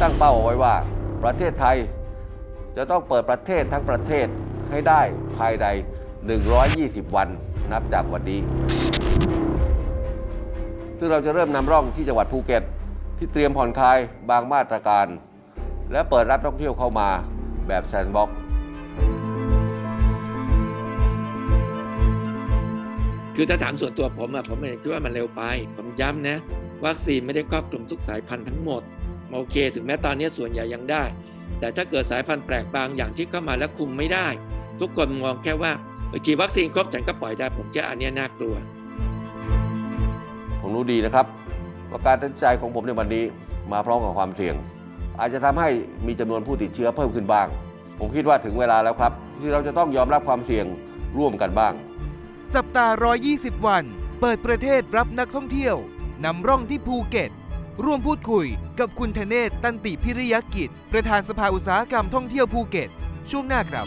ตั้งเป้าเอาไว้ว่า ประเทศไทย จะต้องเปิดประเทศทั้งประเทศให้ได้ภายใน 120 วันนับจากวันนี้ ซึ่งเราจะเริ่มนำร่องที่จังหวัดภูเก็ต ที่เตรียมผ่อนคลายบางมาตรการ และเปิดรับนักท่องเที่ยวเข้ามาแบบแซนด์บ็อกซ์คือถ้าถามส่วนตัวผมอะผมคิดว่ามันเร็วไป ผมย้ำนะ วัคซีนไม่ได้ครอบคลุมทุกสายพันธุ์ทั้งหมด โอเค ถึงแม้ตอนนี้ส่วนใหญ่ยังได้ แต่ถ้าเกิดสายพันธุ์แปลกบางอย่างที่เข้ามาแล้วคุมไม่ได้ ทุกคนมองแค่ว่าเออฉีดวัคซีนครบฉันก็ปล่อยได้ผมคิดว่าอันเนี้ยน่ากลัว ผมรู้ดีนะครับว่าการตัดสินใจของผมในวันนี้มาพร้อมกับความเสี่ยง อาจจะทำให้มีจำนวนผู้ติดเชื้อเพิ่มขึ้นบ้าง ผมคิดว่าถึงเวลาแล้วครับ ที่เราจะต้องยอมรับความเสี่ยงร่วมกันบ้าง จับตา 120 วัน เปิดประเทศรับนักท่องเที่ยวนำร่องที่ภูเก็ต ร่วมพูดคุยกับคุณธเนศตันติพิริยกิจ ประธานสภาอุตสาหกรรมท่องเที่ยวภูเก็ต ช่วงหน้าครับ